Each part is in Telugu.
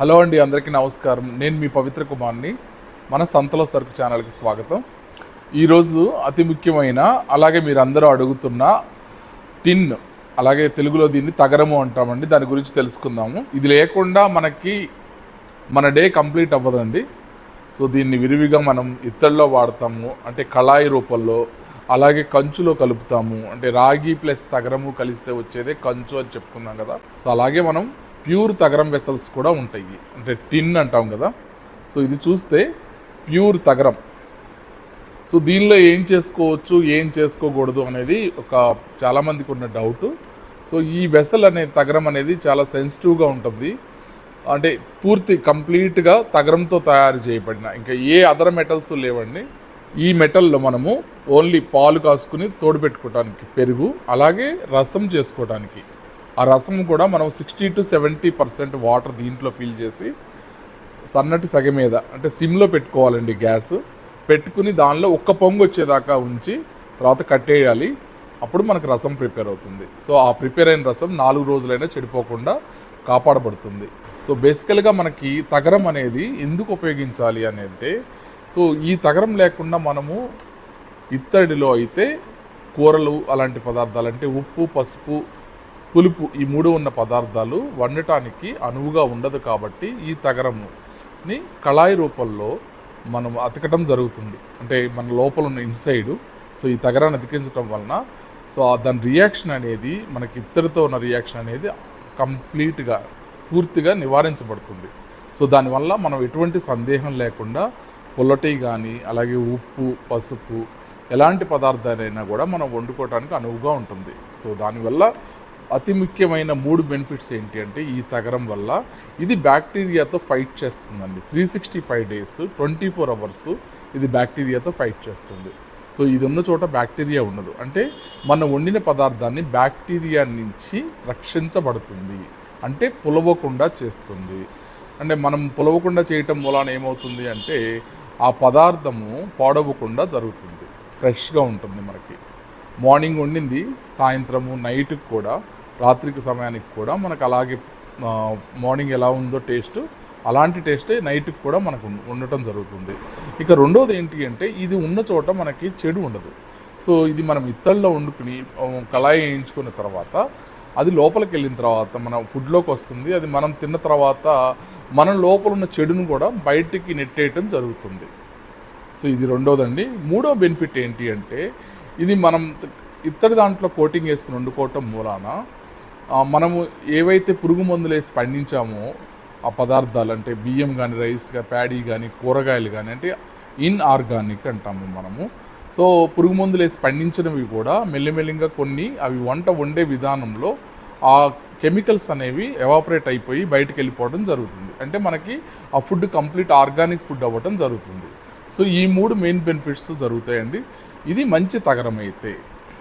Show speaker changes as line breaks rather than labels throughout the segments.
హలో అండి అందరికీ నమస్కారం. నేను మీ పవిత్ర కుమార్ని మన సంతలో సరుకు ఛానల్కి స్వాగతం. ఈరోజు అతి ముఖ్యమైన అలాగే మీరు అందరూ అడుగుతున్న టిన్ అలాగే తెలుగులో దీన్ని తగరము అంటామండి. దాని గురించి తెలుసుకుందాము. ఇది లేకుండా మనకి మన డే కంప్లీట్ అవ్వదండి. సో దీన్ని విరివిగా మనం ఇత్తడిలో వాడతాము అంటే కళాయి రూపంలో అలాగే కంచులో కలుపుతాము. అంటే రాగి ప్లస్ తగరము కలిస్తే వచ్చేదే కంచు అని చెప్పుకున్నాం కదా. సో అలాగే మనం ప్యూర్ తగరం వెసల్స్ కూడా ఉంటాయి. అంటే టిన్ అంటాం కదా. సో ఇది చూస్తే ప్యూర్ తగరం. సో దీనిలో ఏం చేసుకోవచ్చు ఏం చేసుకోకూడదు అనేది ఒక చాలామందికి ఉన్న డౌట్. సో ఈ వెసల్ అనే తగరం అనేది చాలా సెన్సిటివ్గా ఉంటుంది. అంటే పూర్తి కంప్లీట్గా తగరంతో తయారు చేయబడిన ఇంకా ఏ అదర్ మెటల్స్ లేవండి. ఈ మెటల్లో మనము ఓన్లీ పాలు కాసుకుని తోడు పెట్టుకోవడానికి పెరుగు అలాగే రసం చేసుకోవడానికి ఆ రసం కూడా మనం sixty to seventy percent water దీంట్లో ఫిల్ చేసి సన్నటి సగ మీద అంటే సిమ్లో పెట్టుకోవాలండి గ్యాస్. పెట్టుకుని దానిలో ఒక్క పొంగు వచ్చేదాకా ఉంచి తర్వాత కట్టేయాలి. అప్పుడు మనకు రసం ప్రిపేర్ అవుతుంది. సో ఆ ప్రిపేర్ అయిన రసం నాలుగు రోజులైనా చెడిపోకుండా కాపాడబడుతుంది. సో బేసికల్గా మనకి తగరం అనేది ఎందుకు ఉపయోగించాలి అని అంటే సో ఈ తగరం లేకుండా మనము ఇత్తడిలో అయితే కూరలు అలాంటి పదార్థాలు అంటే ఉప్పు పసుపు పులుపు ఈ మూడు ఉన్న పదార్థాలు వండటానికి అనువుగా ఉండదు కాబట్టి ఈ తగరముని కళాయి రూపంలో మనం అతకటం జరుగుతుంది. అంటే మన లోపల ఉన్న ఇన్సైడ్ సో ఈ తగరాన్ని అతికించడం వలన సో దాని రియాక్షన్ అనేది మనకి ఇత్తడితో ఉన్న రియాక్షన్ అనేది కంప్లీట్గా పూర్తిగా నివారించబడుతుంది. సో దానివల్ల మనం ఎటువంటి సందేహం లేకుండా పుల్లటి కానీ అలాగే ఉప్పు పసుపు ఎలాంటి పదార్థాలైనా కూడా మనం వండుకోవడానికి అనువుగా ఉంటుంది. సో దానివల్ల అతి ముఖ్యమైన మూడు బెనిఫిట్స్ ఏంటి అంటే ఈ తగరం వల్ల ఇది బ్యాక్టీరియాతో ఫైట్ చేస్తుందండి. Three sixty five days twenty four hours ఇది బ్యాక్టీరియాతో ఫైట్ చేస్తుంది. సో ఇది ఉన్న చోట బ్యాక్టీరియా ఉండదు. అంటే మనం వండిన పదార్థాన్ని బ్యాక్టీరియా నుంచి రక్షించబడుతుంది. అంటే పులవకుండా చేస్తుంది. అంటే మనం పులవకుండా చేయటం మూలాన ఏమవుతుంది అంటే ఆ పదార్థము పాడవకుండా జరుగుతుంది. ఫ్రెష్గా ఉంటుంది మనకి. మార్నింగ్ వండింది సాయంత్రము నైట్కి కూడా రాత్రికి సమయానికి కూడా మనకు అలాగే మార్నింగ్ ఎలా ఉందో టేస్ట్ అలాంటి టేస్టే నైట్కి కూడా మనకు ఉండటం జరుగుతుంది. ఇక రెండోది ఏంటి అంటే ఇది ఉన్న చోట మనకి చెడు ఉండదు. సో ఇది మనం ఇత్తడిలో వండుకుని కళాయి వేయించుకున్న తర్వాత అది లోపలికి వెళ్ళిన తర్వాత మన ఫుడ్లోకి వస్తుంది అది మనం తిన్న తర్వాత మనం లోపల ఉన్న చెడును కూడా బయటికి నెట్టేయటం జరుగుతుంది. సో ఇది రెండోదండి. మూడో బెనిఫిట్ ఏంటి అంటే ఇది మనం ఇత్తడి దాంట్లో కోటింగ్ వేసుకుని వండుకోవటం మూలాన మనము ఏవైతే పురుగు మందులు వేసి పండించామో ఆ పదార్థాలు అంటే బియ్యం కానీ రైస్ కానీ ప్యాడీ కానీ కూరగాయలు కానీ అంటే ఇన్ ఆర్గానిక్ అంటాము మనము. సో పురుగు మందులు వేసి పండించినవి కూడా మెల్లిమెల్లిగా కొన్ని అవి వంట వండే విధానంలో ఆ కెమికల్స్ అనేవి ఎవాపరేట్ అయిపోయి బయటకు వెళ్ళిపోవడం జరుగుతుంది. అంటే మనకి ఆ ఫుడ్ కంప్లీట్ ఆర్గానిక్ ఫుడ్ అవ్వటం జరుగుతుంది. సో ఈ మూడు మెయిన్ బెనిఫిట్స్ జరుగుతాయండి. ఇది మంచి తగరం అయితే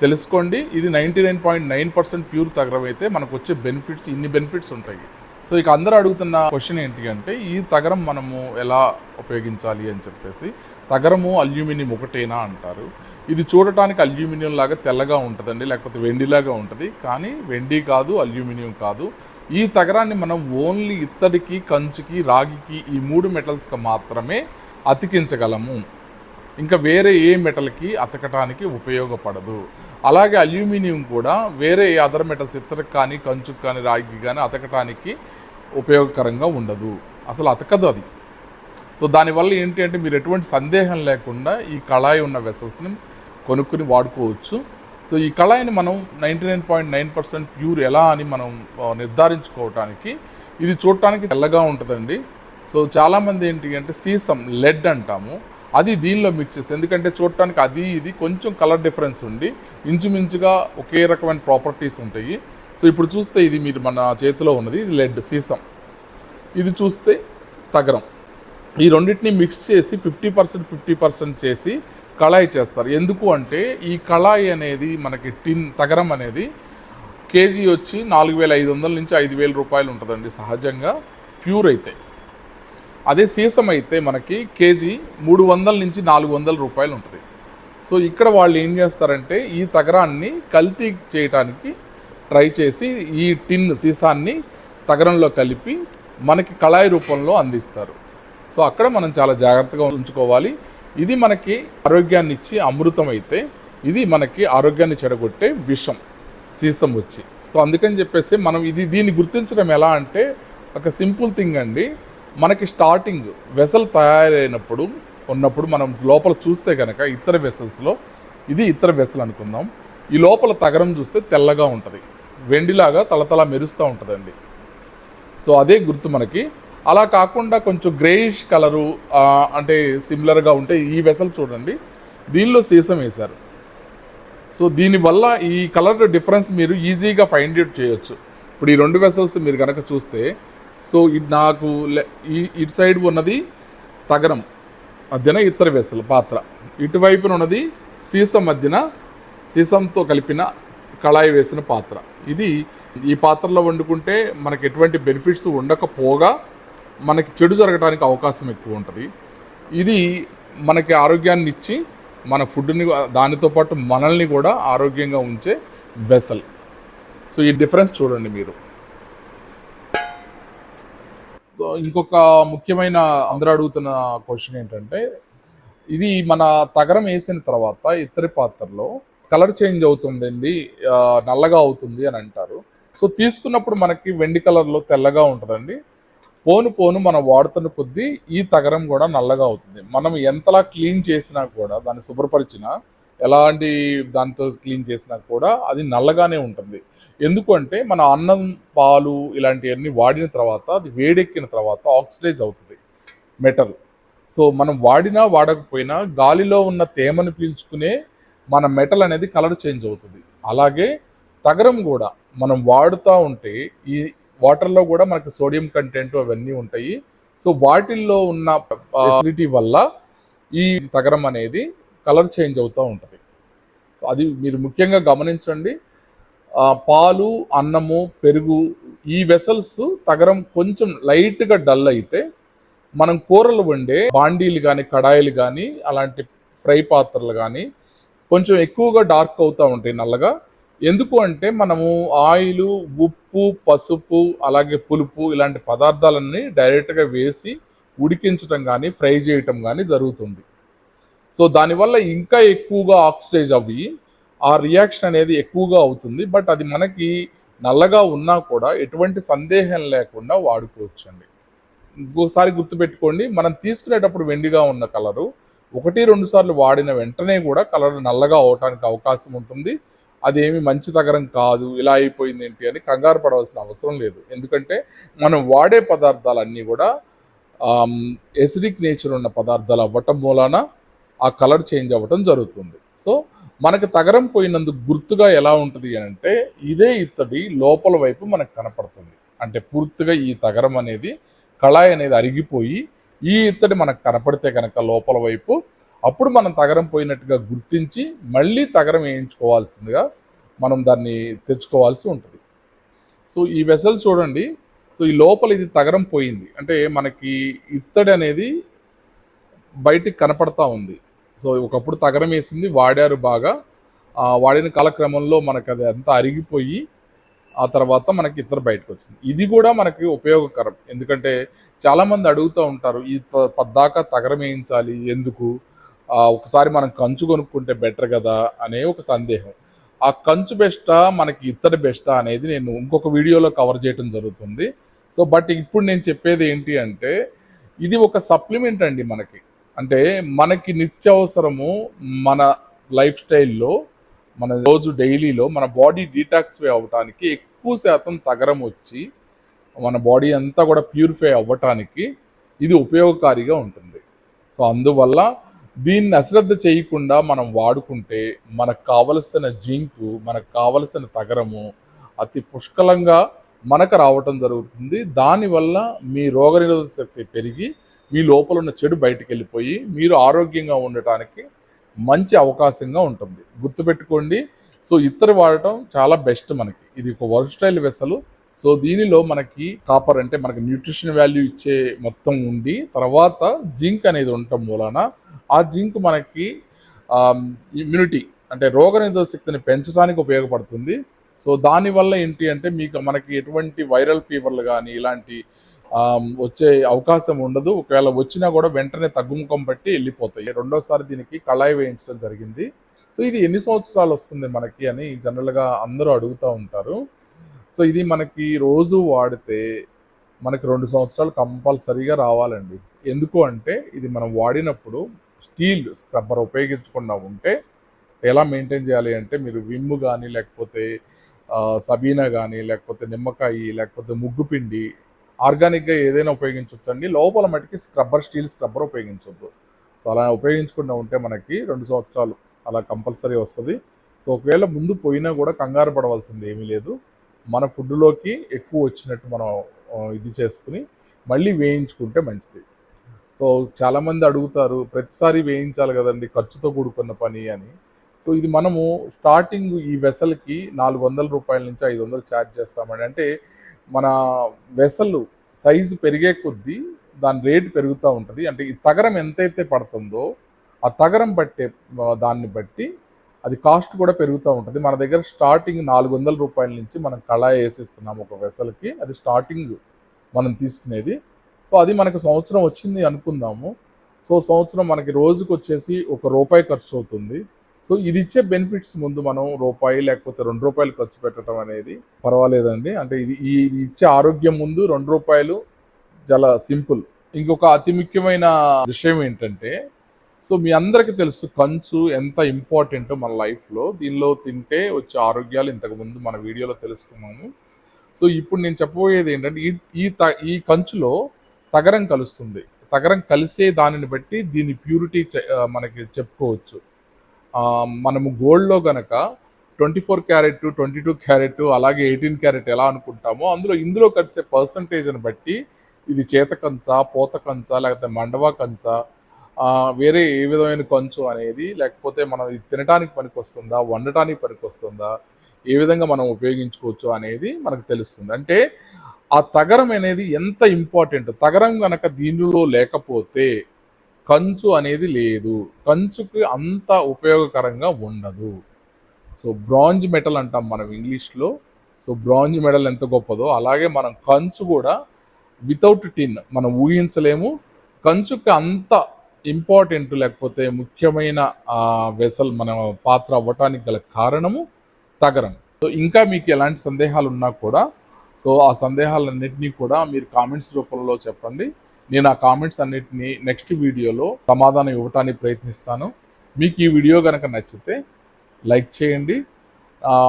తెలుసుకోండి. ఇది ninety nine point nine percent pure తగరం అయితే మనకు వచ్చే బెనిఫిట్స్ ఇన్ని బెనిఫిట్స్ ఉంటాయి. సో ఇక అందరూ అడుగుతున్న క్వశ్చన్ ఏంటి అంటే ఈ తగరం మనము ఎలా ఉపయోగించాలి అని చెప్పేసి తగరము అల్యూమినియం ఒకటేనా అంటారు. ఇది చూడటానికి అల్యూమినియం లాగా తెల్లగా ఉంటుందండి లేకపోతే వెండిలాగా ఉంటుంది. కానీ వెండి కాదు అల్యూమినియం కాదు. ఈ తగరాన్ని మనం ఓన్లీ ఇత్తడికి కంచుకి రాగికి ఈ మూడు మెటల్స్కి మాత్రమే అతికించగలము. ఇంకా వేరే ఏ మెటల్కి అతకటానికి ఉపయోగపడదు. అలాగే అల్యూమినియం కూడా వేరే ఏ అదర్ మెటల్స్ ఇతరకు కానీ కంచుకు కానీ రాగికి కానీ అతకటానికి ఉపయోగకరంగా ఉండదు. అసలు అతకదు అది. సో దానివల్ల ఏంటి అంటే మీరు ఎటువంటి సందేహం లేకుండా ఈ కళాయి ఉన్న వెసల్స్ని కొనుక్కుని వాడుకోవచ్చు. సో ఈ కళాయిని మనం ninety nine point nine percent pure ఎలా అని మనం నిర్ధారించుకోవటానికి ఇది చూడటానికి తెల్లగా ఉంటుందండి. సో చాలామంది ఏంటి అంటే సీసం లెడ్ అంటాము. అది దీనిలో మిక్స్ చేసి ఎందుకంటే చూడటానికి అది ఇది కొంచెం కలర్ డిఫరెన్స్ ఉండి ఇంచుమించుగా ఒకే రకమైన ప్రాపర్టీస్ ఉంటాయి. సో ఇప్పుడు చూస్తే ఇది మీరు మన చేతిలో ఉన్నది ఇది లెడ్ సీసం. ఇది చూస్తే తగరం. ఈ రెండింటిని మిక్స్ చేసి ఫిఫ్టీ పర్సెంట్ ఫిఫ్టీ పర్సెంట్ చేసి కళాయి చేస్తారు. ఎందుకు అంటే ఈ కళాయి అనేది మనకి టిన్ తగరం అనేది కేజీ వచ్చి నాలుగు వేల ఐదు వందల నుంచి ఐదు వేల రూపాయలు ఉంటుందండి సహజంగా. ప్యూర్ అయితే. అదే సీసం అయితే మనకి కేజీ మూడు వందల నుంచి నాలుగు వందల రూపాయలు ఉంటుంది. సో ఇక్కడ వాళ్ళు ఏం చేస్తారంటే ఈ తగరాన్ని కల్తీ చేయటానికి ట్రై చేసి ఈ టిన్ సీసాన్ని తగరంలో కలిపి మనకి కళాయి రూపంలో అందిస్తారు. సో అక్కడ మనం చాలా జాగ్రత్తగా ఉంచుకోవాలి. ఇది మనకి ఆరోగ్యాన్ని ఇచ్చి అమృతం అయితే ఇది మనకి ఆరోగ్యాన్ని చెడగొట్టే విషం సీసం వచ్చి. సో అందుకని చెప్పేసి మనం ఇది దీన్ని గుర్తించడం ఎలా అంటే ఒక సింపుల్ థింగ్ అండి. మనకి స్టార్టింగ్ వెసల్ తయారైనప్పుడు ఉన్నప్పుడు మనం లోపల చూస్తే కనుక ఇతర వెసల్స్లో ఇది ఇతర వెసల్ అనుకుందాం. ఈ లోపల తగరం చూస్తే తెల్లగా ఉంటుంది. వెండిలాగా తలతల మెరుస్తూ ఉంటుందండి. సో అదే గుర్తు మనకి. అలా కాకుండా కొంచెం గ్రేయిష్ కలరు అంటే సిమిలర్గా ఉంటే ఈ వెసల్ చూడండి. దీనిలో సీసం వేశారు. సో దీనివల్ల ఈ కలర్ డిఫరెన్స్ మీరు ఈజీగా ఫైండ్ అవుట్ చేయొచ్చు. ఇప్పుడు ఈ రెండు వెసల్స్ మీరు కనుక చూస్తే సో ఇది నాకు ఇటు సైడ్ ఉన్నది తగరం మధ్యన ఇతర వెసలు పాత్ర. ఇటువైపున ఉన్నది సీసం మధ్యన సీసంతో కలిపిన కళాయి వేసిన పాత్ర. ఇది ఈ పాత్రలో వండుకుంటే మనకి ఎటువంటి బెనిఫిట్స్ ఉండకపోగా మనకి చెడు జరగడానికి అవకాశం ఎక్కువ ఉంటుంది. ఇది మనకి ఆరోగ్యాన్ని ఇచ్చి మన ఫుడ్ని దానితో పాటు మనల్ని కూడా ఆరోగ్యంగా ఉంచే వెసల్. సో ఈ డిఫరెన్స్ చూడండి మీరు. సో ఇంకొక ముఖ్యమైన అందరూ అడుగుతున్న క్వశ్చన్ ఏంటంటే ఇది మన తగరం వేసిన తర్వాత ఇతరి పాత్రలో కలర్ చేంజ్ అవుతుందండి నల్లగా అవుతుంది అని అంటారు. సో తీసుకున్నప్పుడు మనకి వెండి కలర్లో తెల్లగా ఉంటుందండి. పోను పోను మనం వాడుతున్న కొద్దీ ఈ తగరం కూడా నల్లగా అవుతుంది. మనం ఎంతలా క్లీన్ చేసినా కూడా దాన్ని శుభ్రపరిచినా ఎలాంటి దాంతో క్లీన్ చేసినా కూడా అది నల్లగానే ఉంటుంది. ఎందుకంటే మన అన్నం పాలు ఇలాంటివన్నీ వాడిన తర్వాత అది వేడెక్కిన తర్వాత ఆక్సిడైజ్ అవుతుంది మెటల్. సో మనం వాడినా వాడకపోయినా గాలిలో ఉన్న తేమను పీల్చుకునే మన మెటల్ అనేది కలర్ చేంజ్ అవుతుంది. అలాగే తగరం కూడా మనం వాడుతూ ఉంటే ఈ వాటర్లో కూడా మనకి సోడియం కంటెంట్ అవన్నీ ఉంటాయి. సో వాటిల్లో ఉన్న ఫెసిలిటీ వల్ల ఈ తగరం అనేది కలర్ చేంజ్ అవుతూ ఉంటుంది. సో అది మీరు ముఖ్యంగా గమనించండి. పాలు అన్నము పెరుగు ఈ వెసల్స్ తగరం కొంచెం లైట్గా డల్ అయితే మనం కూరలు వండే బాండీలు కానీ కడాయిలు కానీ అలాంటి ఫ్రై పాత్రలు కానీ కొంచెం ఎక్కువగా డార్క్ అవుతూ ఉంటాయి నల్లగా. ఎందుకు అంటే మనము ఆయిల్ ఉప్పు పసుపు అలాగే పులుపు ఇలాంటి పదార్థాలన్నీ డైరెక్ట్గా వేసి ఉడికించడం కానీ ఫ్రై చేయటం కానీ జరుగుతుంది. సో దానివల్ల ఇంకా ఎక్కువగా ఆక్సిడైజ్ అవ్వి ఆ రియాక్షన్ అనేది ఎక్కువగా అవుతుంది. బట్ అది మనకి నల్లగా ఉన్నా కూడా ఎటువంటి సందేహం లేకుండా వాడుకోవచ్చండి. ఇంకోసారి గుర్తుపెట్టుకోండి మనం తీసుకునేటప్పుడు వెండిగా ఉన్న కలరు ఒకటి రెండు సార్లు వాడిన వెంటనే కూడా కలర్ నల్లగా అవటానికి అవకాశం ఉంటుంది. అదేమి మంచి తగరం కాదు ఇలా అయిపోయింది ఏంటి అని కంగారు పడవలసిన అవసరం లేదు. ఎందుకంటే మనం వాడే పదార్థాలన్నీ కూడా ఎసిడిక్ నేచర్ ఉన్న పదార్థాలు అవ్వటం మూలాన ఆ కలర్ చేంజ్ అవ్వటం జరుగుతుంది. సో మనకు తగరం పోయినందుకు గుర్తుగా ఎలా ఉంటుంది అని అంటే ఇదే ఇత్తడి లోపల వైపు మనకు కనపడుతుంది. అంటే పూర్తిగా ఈ తగరం అనేది కళాయి అనేది అరిగిపోయి ఈ ఇత్తడి మనకు కనపడితే కనుక లోపల వైపు అప్పుడు మనం తగరం పోయినట్టుగా గుర్తించి మళ్ళీ తగరం వేయించుకోవాల్సిందిగా మనం దాన్ని తెచ్చుకోవాల్సి ఉంటుంది. సో ఈ వెసల్ చూడండి. సో ఈ లోపల ఇది తగరం పోయింది. అంటే మనకి ఇత్తడి అనేది బయటికి కనపడతా ఉంది. సో ఒకప్పుడు తగరం వేసింది వాడారు బాగా. ఆ వాడిన కాలక్రమంలో మనకు అది అంతా అరిగిపోయి ఆ తర్వాత మనకి ఇతర బయటకు వచ్చింది ఇది కూడా మనకి ఉపయోగకరం. ఎందుకంటే చాలామంది అడుగుతూ ఉంటారు ఈ త- పద్దాకా తగరం వేయించాలి ఎందుకు? ఒకసారి మనం కంచు కొనుక్కుంటే బెటర్ కదా? అనే ఒక సందేహం. ఆ కంచు బెస్టా మనకి ఇత్తడి బెస్టా అనేది నేను ఇంకొక వీడియోలో కవర్ చేయడం జరుగుతుంది. సో బట్ ఇప్పుడు నేను చెప్పేది ఏంటి అంటే ఇది ఒక సప్లిమెంట్ అండి మనకి. అంటే మనకి నిత్యావసరము మన లైఫ్ స్టైల్లో మన రోజు డైలీలో మన బాడీ డీటాక్సిఫై అవ్వటానికి ఎక్కువ శాతం తగరం వచ్చి మన బాడీ అంతా కూడా ప్యూరిఫై అవ్వటానికి ఇది ఉపయోగకారిగా ఉంటుంది. సో అందువల్ల దీన్ని అశ్రద్ధ చేయకుండా మనం వాడుకుంటే మనకు కావలసిన జింకు మనకు కావలసిన తగరము అతి పుష్కలంగా మనకు రావటం జరుగుతుంది. దానివల్ల మీ రోగనిరోధక శక్తి పెరిగి మీ లోపల ఉన్న చెడు బయటికి వెళ్ళిపోయి మీరు ఆరోగ్యంగా ఉండటానికి మంచి అవకాశంగా ఉంటుంది. గుర్తుపెట్టుకోండి. సో ఇత్తడి వాడటం చాలా బెస్ట్ మనకి. ఇది ఒక వర్స్టైల్ వెసలు. సో దీనిలో మనకి కాపర్ అంటే మనకి న్యూట్రిషన్ వాల్యూ ఇచ్చే మొత్తం ఉండి తర్వాత జింక్ అనేది ఉండటం మూలాన ఆ జింక్ మనకి ఇమ్యూనిటీ అంటే రోగనిరోధక శక్తిని పెంచడానికి ఉపయోగపడుతుంది. సో దానివల్ల ఏంటి అంటే మీకు మనకి ఎటువంటి వైరల్ ఫీవర్లు కానీ ఇలాంటి వచ్చే అవకాశం ఉండదు. ఒకవేళ వచ్చినా కూడా వెంటనే తగ్గుముఖం పట్టి వెళ్ళిపోతాయి. రెండోసారి దీనికి కళాయి వేయించడం జరిగింది. సో ఇది ఎన్ని సంవత్సరాలు వస్తుంది మనకి అని జనరల్గా అందరూ అడుగుతూ ఉంటారు. సో ఇది మనకి రోజు వాడితే మనకి రెండు సంవత్సరాలు కంపల్సరీగా రావాలండి. ఎందుకు అంటే ఇది మనం వాడినప్పుడు స్టీల్ స్క్రబ్బర్ ఉపయోగించకుండా ఉంటే ఎలా మెయింటైన్ చేయాలి అంటే మీరు విమ్ కానీ లేకపోతే సబీనా కానీ లేకపోతే నిమ్మకాయి లేకపోతే ముగ్గు పిండి ఆర్గానిక్గా ఏదైనా ఉపయోగించవచ్చు అండి లోపల మటుకి స్క్రబ్బర్ స్టీల్ స్క్రబ్బర్ ఉపయోగించవద్దు సో అలా ఉపయోగించకుండా ఉంటే మనకి రెండు సంవత్సరాలు అలా కంపల్సరీ వస్తుంది. సో ఒకవేళ ముందు పోయినా కూడా కంగారు పడవలసింది ఏమీ లేదు. మన ఫుడ్లోకి ఎక్కువ వచ్చినట్టు మనం ఇది చేసుకుని మళ్ళీ వేయించుకుంటే మంచిది. సో చాలామంది అడుగుతారు ప్రతిసారి వేయించాలి కదండి ఖర్చుతో కూడుకున్న పని అని. సో ఇది మనము స్టార్టింగ్ ఈ వెసల్కి నాలుగు వందల రూపాయల నుంచి ఐదు వందలు ఛార్జ్ చేస్తామని. అంటే మన వెసలు సైజు పెరిగే కొద్దీ దాని రేటు పెరుగుతూ ఉంటుంది. అంటే ఈ తగరం ఎంతైతే పడుతుందో ఆ తగరం పట్టే దాన్ని బట్టి అది కాస్ట్ కూడా పెరుగుతూ ఉంటుంది. మన దగ్గర స్టార్టింగ్ నాలుగు వందల రూపాయల నుంచి మనం కళాయి వేసిస్తున్నాం ఒక వెసల్కి. అది స్టార్టింగ్ మనం తీసుకునేది. సో అది మనకు సంవత్సరం వచ్చింది అనుకుందాము. సో సంవత్సరం మనకి రోజుకు వచ్చేసి ఒక రూపాయి ఖర్చు అవుతుంది. సో ఇది ఇచ్చే బెనిఫిట్స్ ముందు మనం రూపాయి లేకపోతే రెండు రూపాయలు ఖర్చు పెట్టడం అనేది పర్వాలేదండి. అంటే ఇది ఈ ఇది ఇచ్చే ఆరోగ్యం ముందు రెండు రూపాయలు చాలా సింపుల్. ఇంకొక అతి ముఖ్యమైన విషయం ఏంటంటే సో మీ అందరికీ తెలుసు కంచు ఎంత ఇంపార్టెంట్ మన లైఫ్లో. దీనిలో తింటే వచ్చే ఆరోగ్యాలు ఇంతకుముందు మన వీడియోలో తెలుసుకున్నాము. సో ఇప్పుడు నేను చెప్పబోయేది ఏంటంటే ఈ ఈ త ఈ కంచులో తగరం కలుస్తుంది. తగరం కలిసే దానిని బట్టి దీని ప్యూరిటీ మనకి చెప్పుకోవచ్చు. మనము గోల్డ్లో గనక twenty four carat twenty two carat అలాగే ఎయిటీన్ క్యారెట్ ఎలా అనుకుంటామో అందులో ఇందులో కలిసే పర్సంటేజ్ని బట్టి ఇది చేత కంచ పోత కంచ లేకపోతే మండవా కంచ వేరే ఏ విధమైన కంచు అనేది లేకపోతే మనం ఇది తినడానికి పనికి వస్తుందా వండటానికి పనికి వస్తుందా ఏ విధంగా మనం ఉపయోగించుకోవచ్చు అనేది మనకు తెలుస్తుంది. అంటే ఆ తగరం అనేది ఎంత ఇంపార్టెంట్? తగరం కనుక దీనిలో లేకపోతే కంచు అనేది లేదు. కంచుకి అంత ఉపయోగకరంగా ఉండదు. సో బ్రాంజ్ మెటల్ అంటాం మనం ఇంగ్లీష్లో. సో బ్రాంజ్ మెడల్ ఎంత గొప్పదో అలాగే మనం కంచు కూడా వితౌట్ టిన్ మనం ఊహించలేము. కంచుకి అంత ఇంపార్టెంట్ లేకపోతే ముఖ్యమైన వెసల్ మన పాత్ర అవ్వటానికి గల కారణము తగరం. సో ఇంకా మీకు ఎలాంటి సందేహాలు ఉన్నా కూడా సో ఆ సందేహాలన్నింటినీ కూడా మీరు కామెంట్స్ రూపంలో చెప్పండి. నేను ఆ కామెంట్స్ అన్నిటినీ నెక్స్ట్ వీడియోలో సమాధానం ఇవ్వటానికి ప్రయత్నిస్తాను. మీకు ఈ వీడియో కనుక నచ్చితే లైక్ చేయండి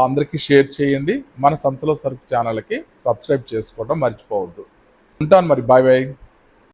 అందరికీ షేర్ చేయండి. మన సంతలో సరుకు ఛానల్కి సబ్స్క్రైబ్ చేసుకోవడం మర్చిపోవద్దు. ఉంటాను మరి. Bye bye.